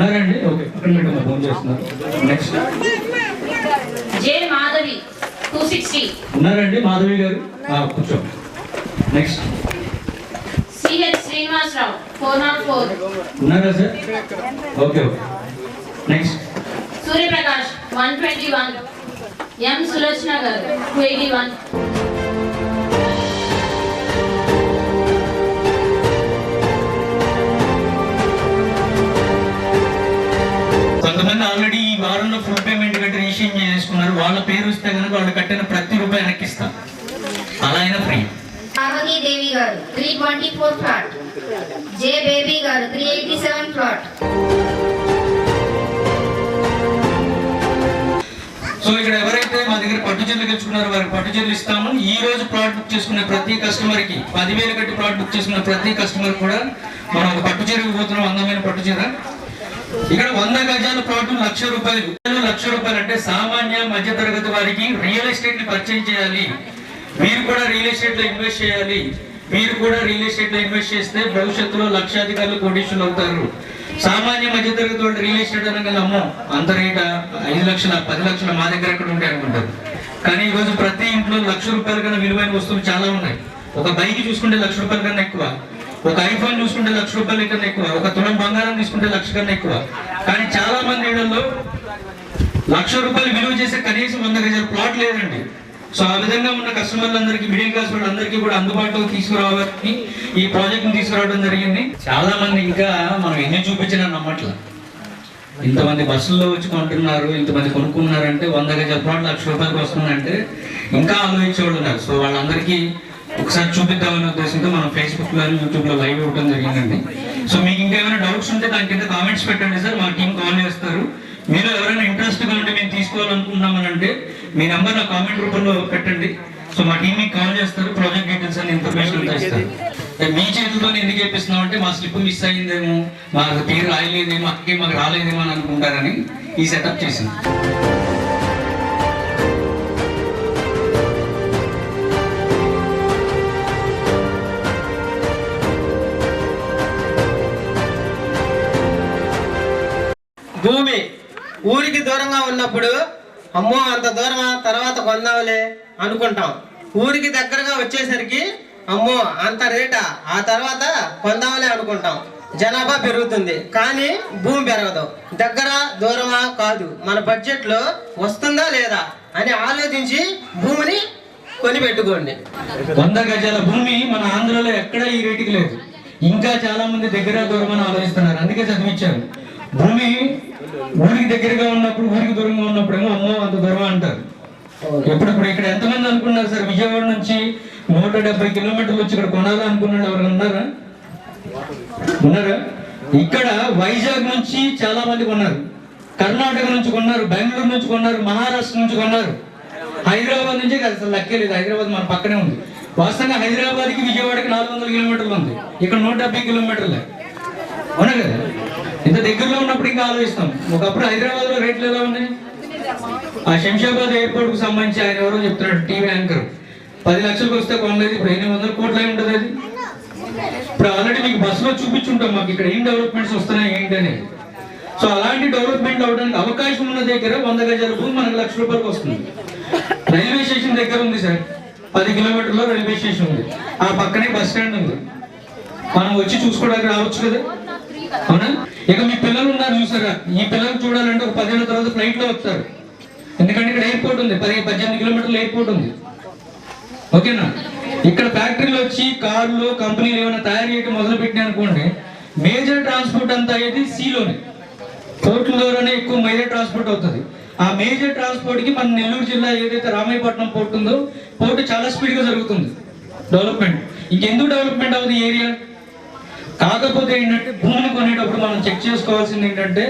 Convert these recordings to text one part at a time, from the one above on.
ఉన్నారండి? ఓకే పక్కన పెట్టమ్మా ఫోన్ చేస్తున్నారు. Next J Madhavi two sixty. ఉన్నారండి మాధవి గారు? కూర్చో next C H Srinivasarao four naught four. ఉన్నారా sir? Okay okay. Next Suryaprakash one twenty one. M Sulochana గారు టూ ఎయిటీ వన్. వాళ్ళ పేరు వస్తే కనుక వాళ్ళు కట్టిన ప్రతి రూపాయి వెనక్కి ఇస్తాం అలా అయినా ఫ్రీ. పార్వతీ దేవి గారు three twenty four flat J Baby గారు three eighty seven flat so ఇక్కడ ఎవరైతే మా దగ్గర పట్టు చీరలు గెలుచుకున్నారో వారికి పట్టు చీరలు ఇస్తాము. ఈ రోజు ప్లాట్ బుక్ చేసుకునే ప్రతి కస్టమర్కి పదివేలు కట్టి ప్లాట్ బుక్ చేసుకున్న ప్రతి కస్టమర్ కూడా మనం ఒక పట్టు చీర ఇవ్వబోతున్నాం. అందమైన పట్టు చీర. ఇక్కడ వంద గజాల ప్లాట్ లక్ష రూపాయలు. లక్ష రూపాయలు అంటే సామాన్య మధ్య తరగతి వారికి రియల్ ఎస్టేట్ని పరిచయం చేయాలి. మీరు కూడా రియల్ ఎస్టేట్లో ఇన్వెస్ట్ చేయాలి. మీరు కూడా రియల్ ఎస్టేట్లో ఇన్వెస్ట్ చేస్తే భవిష్యత్తులో లక్షాధికారులు కోటీశ్వరులు అవుతారు. సామాన్య మధ్య తరగతి వాళ్ళు రియల్ ఎస్టేట్ అనగా అమ్మో అంత రేట ఐదు లక్షల పది లక్షల మా దగ్గర ఎక్కడ ఉంటాయి అనుకుంటారు. కానీ ఈ రోజు ప్రతి ఇంట్లో లక్ష రూపాయల కన్నా విలువైన వస్తువులు చాలా ఉన్నాయి. ఒక బైక్ చూసుకుంటే లక్ష రూపాయల కన్నా ఎక్కువ. ఒక ఐఫోన్ చూసుకుంటే లక్ష రూపాయల కన్నా ఎక్కువ ఒక తులం బంగారం తీసుకుంటే లక్ష కన్నా ఎక్కువ. కానీ చాలా మంది ఇళ్ళలో లక్ష రూపాయలు విలువ చేసే కనీసం వంద గజాల ప్లాట్ లేదండి. సో ఆ విధంగా ఉన్న కస్టమర్లందరికీ మిడిల్ క్లాస్ వాళ్ళందరికీ కూడా అందుబాటులో తీసుకురావడానికి ఈ ప్రాజెక్ట్ని తీసుకురావడం జరిగింది. చాలా మంది ఇంకా మనం ఎన్ని చూపించినా నమ్మట్ల. ఇంతమంది బస్సుల్లో వచ్చి కొంటున్నారు ఇంతమంది కొనుక్కున్నారంటే వంద గజాల ప్లాట్ లక్ష రూపాయలకు వస్తుందంటే ఇంకా ఆలోచించే వాళ్ళు ఉన్నారు. సో వాళ్ళందరికీ ఒకసారి చూపిద్దామనే ఉద్దేశంతో మనం ఫేస్బుక్లో యూట్యూబ్లో లైవ్ ఇవ్వడం జరిగిందండి. సో మీకు ఇంకా ఏమైనా డౌట్స్ ఉంటే దాని కింద కామెంట్స్ పెట్టండి సార్. మా టీం కాల్ చేస్తారు. మీరు ఎవరైనా ఇంట్రెస్ట్ ఉంటే మేము తీసుకోవాలనుకుంటున్నామని అంటే మీ నెంబర్ నా కామెంట్ రూపంలో పెట్టండి. సో మా టీం మీకు కాల్ చేస్తారు. ప్రాజెక్ట్ డీటెయిల్స్ అని ఇన్ఫర్మేషన్ అంతా ఇస్తారు. మీ చేతితో ఎందుకు చేపిస్తున్నాం అంటే మా స్లిప్ మిస్ అయ్యిందేమో మా పేరు రాయలేదేమో అక్కకి మాకు రాలేదేమో అని అనుకుంటారని ఈ సెటప్ చేసింది. భూమి ఊరికి దూరంగా ఉన్నప్పుడు అమ్మో అంత దూరమా తర్వాత కొందాంలే అనుకుంటాం. ఊరికి దగ్గరగా వచ్చేసరికి అమ్మో అంత రేటా ఆ తర్వాత కొందాంలే అనుకుంటాం. జనాభా పెరుగుతుంది. కానీ భూమి పెరగదు. దగ్గర దూరమా కాదు. మన బడ్జెట్లో వస్తుందా లేదా అని ఆలోచించి భూమిని కొనిపెట్టుకోండి. వంద గజాల భూమి మన ఆంధ్రలో ఎక్కడ ఈ రేటుకి లేదు. ఇంకా చాలా మంది దగ్గర దూరమని ఆలోచిస్తున్నారు. అందుకే చదివించారు భూమి ఊరికి దగ్గరగా ఉన్నప్పుడు ఊరికి దూరంగా ఉన్నప్పుడు ఏమో అమ్మో అంత దూరం అంటారు. ఎప్పుడప్పుడు ఇక్కడ ఎంతమంది అనుకున్నారు సార్? విజయవాడ నుంచి నూట డెబ్బై కిలోమీటర్లు వచ్చి ఇక్కడ కొనాలి అనుకున్నాడు ఎవరు ఉన్నారా? ఉన్నారా? ఇక్కడ వైజాగ్ నుంచి చాలా మంది కొన్నారు. కర్ణాటక నుంచి కొన్నారు బెంగళూరు నుంచి కొన్నారు మహారాష్ట్ర నుంచి కొన్నారు. హైదరాబాద్ నుంచి అసలు లక్కే లేదు. హైదరాబాద్ మన పక్కనే ఉంది. వాస్తవంగా హైదరాబాద్కి విజయవాడకి నాలుగు వందల కిలోమీటర్లు ఉంది. ఇక్కడ నూట డెబ్బై కిలోమీటర్లే. అవునా కదా? ఇంత దగ్గరలో ఉన్నప్పుడు ఇంకా ఆలోచిస్తాం. ఒకప్పుడు హైదరాబాద్లో రేట్లు ఎలా ఉన్నాయి? ఆ శంషాబాద్ ఎయిర్పోర్ట్కు సంబంధించి ఆయన ఎవరో చెప్తున్నాడు టీవీ యాంకర్. పది లక్షలకు వస్తే కొనలేదు ఇప్పుడు ఎనిమిది వందల కోట్ల ఉంటుంది అది? ఇప్పుడు ఆల్రెడీ మీకు బస్సులో చూపించుంటాం మాకు ఇక్కడ. ఏం డెవలప్మెంట్స్ వస్తున్నాయి ఏంటి అనేది? సో అలాంటి డెవలప్మెంట్ అవడానికి అవకాశం ఉన్న దగ్గర వంద గజాల భూమి మనకు లక్ష రూపాయలకు వస్తుంది. రైల్వే స్టేషన్ దగ్గర ఉంది సార్. పది కిలోమీటర్లో రైల్వే స్టేషన్ ఉంది. ఆ పక్కనే బస్ స్టాండ్ ఉంది. మనం వచ్చి చూసుకోవడానికి రావచ్చు కదా? అవునా? ఇక మీ పిల్లలు ఉన్నారు చూసారా? ఈ పిల్లలు చూడాలంటే ఒక పదిహేను తర్వాత ఫ్లైట్లో వస్తారు. ఎందుకంటే ఇక్కడ ఎయిర్పోర్ట్ ఉంది. పది పద్దెనిమిది కిలోమీటర్ల ఎయిర్పోర్ట్ ఉంది. ఓకేనా? ఇక్కడ ఫ్యాక్టరీలు వచ్చి కార్లు కంపెనీలు ఏమైనా తయారు చేయడం మొదలు అనుకోండి మేజర్ ట్రాన్స్పోర్ట్ అంతా అయ్యేది సీలోనే పోర్టుల ద్వారానే ఎక్కువ మేజర్ ట్రాన్స్పోర్ట్ అవుతుంది. ఆ మేజర్ ట్రాన్స్పోర్ట్కి మన నెల్లూరు జిల్లా ఏదైతే రామాయపట్నం పోర్ట్ ఉందో పోర్టు చాలా స్పీడ్గా జరుగుతుంది. డెవలప్మెంట్ ఇంకెందుకు డెవలప్మెంట్ అవుతుంది ఏరియా కాకపోతే ఏంటంటే భూమిని కొనేటప్పుడు మనం చెక్ చేసుకోవాల్సింది ఏంటంటే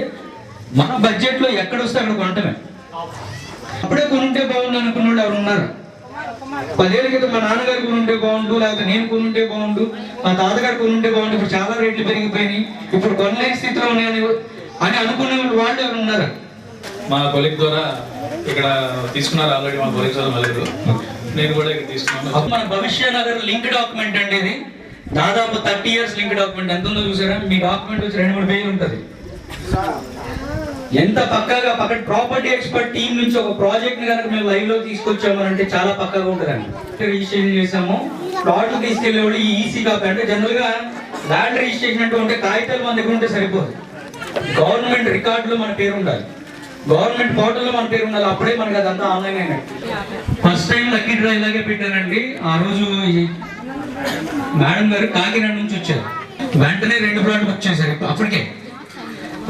మన బడ్జెట్లో ఎక్కడ వస్తే అక్కడ కొనటమే. అప్పుడే కొనుంటే బాగుండు అనుకున్న వాళ్ళు ఎవరు ఉన్నారు? పదేళ్ళ క్రితం మా నాన్నగారు కొనుంటే బాగుండు లేకపోతే నేను కొనుంటే బాగుండు మా తాతగారు కొనుంటే బాగుండు ఇప్పుడు చాలా రేట్లు పెరిగిపోయినాయి ఇప్పుడు కొనలేని స్థితిలో ఉన్నాయని అని అనుకునే వాళ్ళు ఎవరు ఉన్నారు? మా కొలిక్ ద్వారా ఇక్కడ తీసుకున్నారు ఆల్రెడీ మా కొలిక్ ద్వారా నేను కూడా ఇక్కడ తీసుకున్నాను. మన భవిష్య నగర్ లింక్ డాక్యుమెంట్ అండి ఇది. దాదాపు థర్టీ ఇయర్స్ లింక్ డాక్యుమెంట్. ఎంత ఉందో చూసారా? మీ డాక్యుమెంట్ వచ్చి రెండు మూడు పేజీలు ఉంటుంది. ఎంత పక్కాగా పక్క ప్రాపర్టీ ఎక్స్పర్ట్ టీం నుంచి ఒక ప్రాజెక్ట్ని కనుక మేము లైవ్లో తీసుకొచ్చామనంటే చాలా పక్కాగా ఉంటుందండి. రిజిస్ట్రేషన్ చేసాము ప్లాట్లు తీసుకెళ్ళేవాళ్ళు ఈ ఈసీ కాపీ. అంటే జనరల్గా ల్యాండ్ రిజిస్ట్రేషన్ అంటూ ఉంటే కాగితాలు మన దగ్గర ఉంటే సరిపోదు. గవర్నమెంట్ రికార్డులో మన పేరు ఉండాలి. గవర్నమెంట్ పోర్టల్లో మన పేరు ఉండాలి. అప్పుడే మనకి అదంతా ఆన్లైన్ అయినట్టు. ఫస్ట్ టైం లక్కీ డ్రా ఇలాగే పెట్టానండి ఆ రోజు మేడం గారు కాకినాడ నుంచి వచ్చారు. వెంటనే రెండు ప్లాట్లు వచ్చేసారు అప్పటికే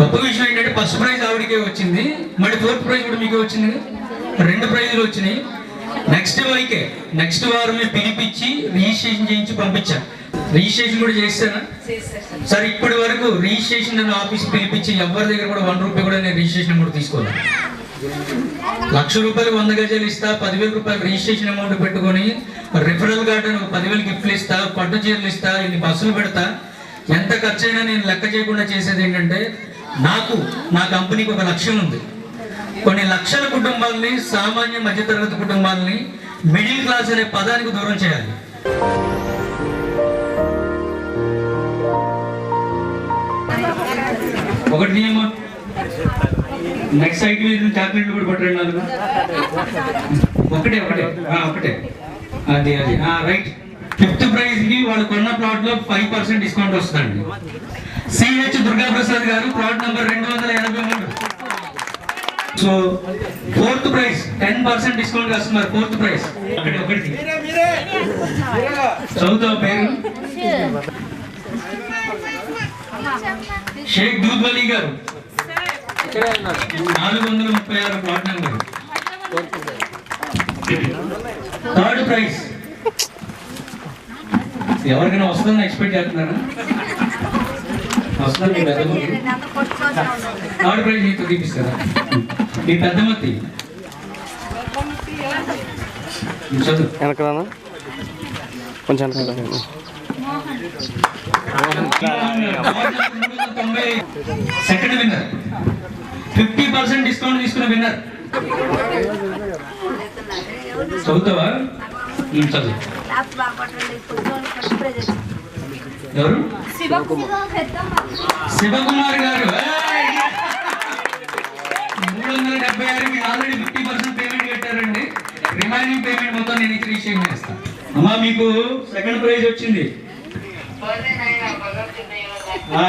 గొప్ప విషయం ఏంటంటే ఫస్ట్ ప్రైజ్ ఆవిడకే వచ్చింది. మళ్ళీ ఫోర్త్ ప్రైజ్ కూడా మీకే వచ్చింది. రెండు ప్రైజులు వచ్చినాయి. నెక్స్ట్ వైకే నెక్స్ట్ వారమే పిలిపించి రిజిస్ట్రేషన్ చేయించి పంపించా. రిజిస్ట్రేషన్ కూడా చేస్తానా? సార్ ఇప్పటి వరకు రిజిస్ట్రేషన్ నన్ను ఆఫీస్ పిలిపించి ఎవరి దగ్గర కూడా వన్ రూపీ కూడా నేను రిజిస్ట్రేషన్ కూడా తీసుకోలేదు. లక్ష రూపాయలు వంద గజాలు ఇస్తా పదివేల రూపాయలు రిజిస్ట్రేషన్ అమౌంట్ పెట్టుకొని రిఫరల్ గార్డెన్ ఒక పదివేలు గిఫ్ట్లు ఇస్తా పట్టు చీరలు ఇస్తా ఇన్ని బస్సులు పెడతా. ఎంత ఖర్చు అయినా నేను లెక్క చేయకుండా చేసేది ఏంటంటే నాకు నా కంపెనీకి ఒక లక్ష్యం ఉంది. కొన్ని లక్షల కుటుంబాలని సామాన్య మధ్యతరగతి కుటుంబాలని మిడిల్ క్లాస్ అనే పదానికి దూరం చేయాలి. ఒకటి నియమం. నెక్స్ట్ సైట్ మీద చాక్లెట్లు కూడా పట్టండి నాలుగు. ఒకటే ఒకటే. ఒకటే. అది అది. రైట్ ఫిఫ్త్ ప్రైజ్కి వాళ్ళు కొన్న ప్లాట్లో ఫైవ్ పర్సెంట్ డిస్కౌంట్ వస్తుందండి. సిహెచ్ దుర్గా ప్రసాద్ గారు ప్లాట్ నంబర్ రెండు వందల ఎనభై మూడు. So fourth prize ten percent discount వస్తున్నారు ఫోర్త్ ప్రైజ్ ఒకటి ఒకటి. చదువుతావు పేరు? షేక్ దూద్ వలీ గారు. నాలుగు వందల ముప్పై ఆరు ప్లాట్ నెంబర్ థర్డ్ ప్రైజ్. ఎవరికైనా వస్తుందని ఎక్స్పెక్ట్ చేస్తున్నారా? వస్తుంది మీ థర్డ్ ప్రైజ్ నీకు తీపిస్తారా మీ పెద్ద మత్తి చదువు. వెనకరానా? కొంచెం సెకండ్ విన్నర్ పర్సెంట్ డిస్కౌంట్ తీసుకున్న విన్నర్ చదువుతావా? చదువు? ఎవరు? శివకుమార్ గారు. మూడు వందల డెబ్బై ఆరు మీరు ఆల్రెడీ ఫిఫ్టీ పర్సెంట్ పేమెంట్ కట్టారండి. రిమైనింగ్ పేమెంట్ మొత్తం నేను ఇచ్చి రిజిస్ట్రేషన్ చేస్తాను అమ్మా మీకు సెకండ్ ప్రైజ్ వచ్చింది.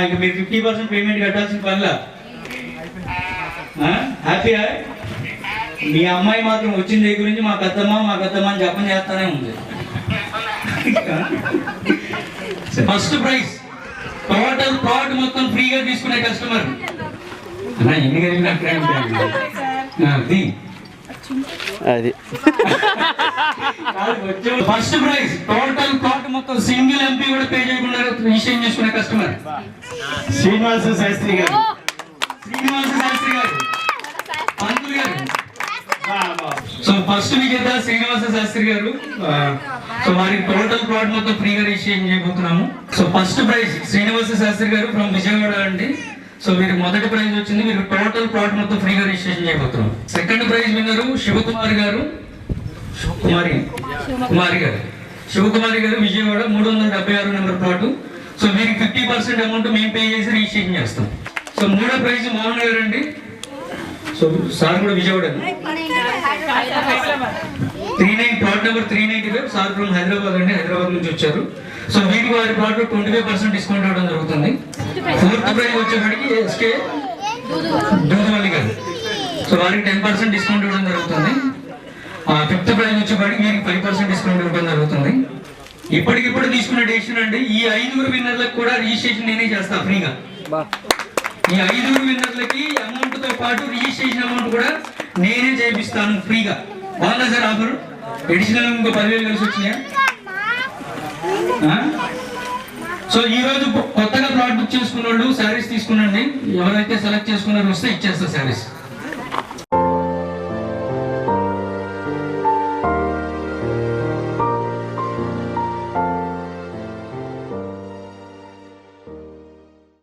ఇక మీరు ఫిఫ్టీ పర్సెంట్ పేమెంట్ కట్టాల్సిన పనిలా. హ్యాపీయా మీ అమ్మాయి మాత్రం వచ్చిన దగ్గర గురించి మా పెద్దమ్మ మా పెద్దమ్మ అని జపం చేస్తానే ఉంది. ఫస్ట్ ప్రైజ్ టోటల్ ప్లాట్ మొత్తం ఫ్రీగా తీసుకునే కస్టమర్ ఎన్ని కలిగిన అది. ఫస్ట్ ప్రైజ్ టోటల్ ప్లాట్ మొత్తం సింగిల్ ఎంపీ కూడా పే చేయకుండా రిజిస్ట్రేషన్ చేసుకునే కస్టమర్ శ్రీనివాస శాస్త్రి గారు శ్రీనివాస శాస్త్రి గారు పంతులు గారు ఫస్ట్ ఫస్ట్ విజేత శ్రీనివాస శాస్త్రి గారు. సో వారికి టోటల్ ప్లాట్ మొత్తం ఫ్రీగా రిజిస్ట్రేషన్ చేయబోతున్నాము. So first prize Srinivasa Sastri గారు ఫ్రమ్ విజయవాడ అండి. సో మీరు మొదటి ప్రైజ్ వచ్చింది మీరు టోటల్ ప్లాట్ మొత్తం ఫ్రీగా రిజిస్ట్రేషన్ చేయబోతున్నాం. సెకండ్ ప్రైజ్ విన్నరు శివకుమార్ గారు. కుమారి కుమారి గారు. శివకుమారి గారు విజయవాడ మూడు వందల డెబ్బై ఆరు నెంబర్ ప్లాట్ సో వీరికి ఫిఫ్టీ పర్సెంట్ అమౌంట్ మేము పే చేసి రిజిస్ట్రేషన్ చేస్తాం. సో మూడో ప్రైజ్ మోహన్ గారు అండి. సో సార్ కూడా Vijayawada. Three nine plot number three ninety five sir from Hyderabad అండి హైదరాబాద్ నుంచి వచ్చారు. సో వీరికి వారి ప్లాట్లో ట్వంటీ ఫైవ్ పర్సెంట్ డిస్కౌంట్ ఇవ్వడం జరుగుతుంది. ఫోర్త్ ప్రైజ్ వచ్చేప్పటికి ఎస్కే దూదవల్లి గారు. సో వారికి టెన్ పర్సెంట్ డిస్కౌంట్ ఇవ్వడం జరుగుతుంది. ఫిఫ్త్ ప్రైజ్ వచ్చేప్పటికి వీరికి ఫైవ్ పర్సెంట్ డిస్కౌంట్ ఇవ్వడం జరుగుతుంది. ఇప్పటికిప్పుడు తీసుకున్న డెసిషన్ అండి ఈ ఐదుగురు విన్నర్లకు కూడా రిజిస్ట్రేషన్ నేనే చేస్తా ఫ్రీగా. ఈ ఐదుగురు విన్నర్లకి అమౌంట్తో పాటు రిజిస్ట్రేషన్ అమౌంట్ కూడా నేనే చేపిస్తాను ఫ్రీగా. బాగుందా సార్ ఆఫర్ ఎడిషనల్ ఇంకో పదివేలు కలిసి వచ్చినాయా? సో ఈ రోజు కొత్తగా ప్లాట్ బుక్ చేసుకున్న వాళ్ళు శారీస్ తీసుకునండి. ఎవరైతే సెలెక్ట్ చేసుకున్నారో వస్తే ఇచ్చేస్తా శారీస్